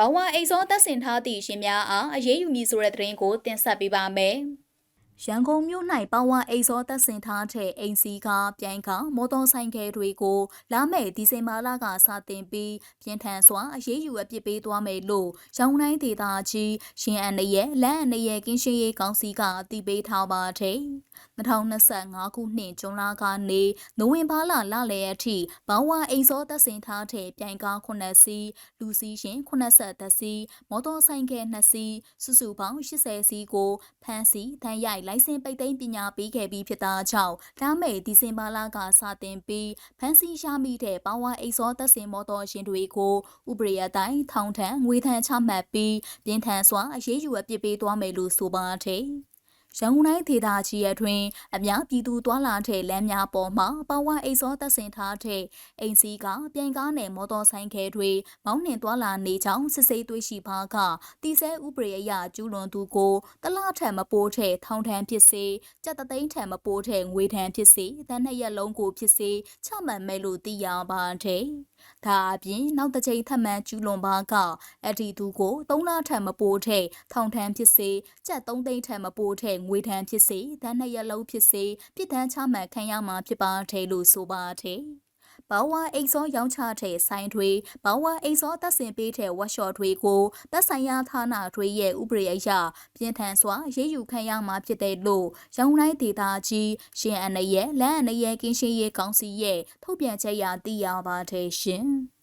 ဘဝအိတ်စောသက်စင်ထားသည့်ရှင်များအားအရေးယူမည်ဆိုတဲ့သတင်းကိုတင်ဆက်ပေးပါမယ်။ ရန်ကုန်မြို့၌ပါဝါအိတ်စောသက်စင်ထားတဲ့အိမ်စီကပြိုင်ကမော်တော်ဆိုင်ကယ်တွေကိုလာမယ့်ဒီဇင်ဘာလကစတင်ပြီးပြင်ထန်စွာအရေးယူအပြစ်ပေးသွားမယ်လို့ရောင်တိုင်းဒေသကြီးရှင်အန်ရဲ့လမ်းအန်ရဲ့ကင်းရှင်းရေးကောင်စီကအတည်ပြုထားပါတယ်။2025ခုနှစ်ဇွန်လကနေနိုဝင်ဘာလလလယ်အထိဘောင်းဝအိမ်စောသက်စင်ထားတဲ့ပြိုင်ကား9စီးလူစီးရှင်80စီးမော်တော်ဆိုင်ကယ်2စီးစုစုပေါင်း80စီးကိုဖမ်းဆီးတန်းရိုက်လိုင်စင်ပိတ်သိမ်းပညာပေးခဲ့ပြီးဖြစ်တာကြောင့်လာမယ့်ဒီဇင်ဘာလကစတင်ပြီးဖမ်းဆီးရမိတဲ့ဘောင်းဝအိမ်စောသက်စင်မော်တော်ရှင်တွေကိုဥပဒေအတိုင်းထောင်ထမ်းငွေထမ်းချမှတ်ပြီးပြင်းထန်စွာအရေးယူအပြစ်ပေးသွားမယ်လို့ဆိုပါတယ် ရန်ကုန်တိုင်းဒေသကြီးအတွင်းအများပြည်သူတွာလာတဲ့လမ်းများပေါ်မှာပဝါအိတ်စောသက်ဆင်ထားတဲ့အိမ်စီးကပြန်ကားနဲ့မော်တော်ဆိုင်ကယ်တွေမောင်းနှင်တွာလာနေကြောင်းစစ်ဆေးတွေ့ရှိပါကတီဆဲဥပဒေအရကျူးလွန်သူကိုတလားထံမပိုးတဲ့ထောင်ထမ်းဖြစ်စေကြက်တသိန်းထံမပိုးတဲ့ငွေထမ်းဖြစ်စေတန်းနှစ်ရက်လုံးကိုဖြစ်စေချမှတ်မယ်လို့သိရပါတယ်။ဒါအပြင်နောက်တစ်ချိန်ထပ်မံကျူးလွန်ပါကအဒီသူကို၃လထံမပိုးတဲ့ထောင်ထမ်းဖြစ်စေကြက်၃သိန်းထံမပိုးတဲ့ငွေထမ်းဖြစ်စေတန်းနှစ်ရက်လုံးဖြစ်စေပြစ်ဒဏ်ချမှတ်ခံရမှာဖြစ်ပါတယ်လို့ဆိုပါတယ်။ ဘောင်းဝအိတ်စောရောင်းချတဲ့ဆိုင်တွေဘောင်းဝအိတ်စောသက်ဆင်ပေးတဲ့ဝက်ရှော့တွေကိုသက်ဆိုင်ရာဌာနတွေရဲ့ဥပဒေအရပြင်ထန်စွာရေးယူခံရမှာဖြစ်တယ်လို့ရောင်းတိုင်းဒေသကြီးရှင်အနရဲ့လမ်းအနရဲ့ကင်းရှင်းရေးကောင်စီရဲ့ထုတ်ပြန်ချက်အရသိရပါတယ်ရှင်။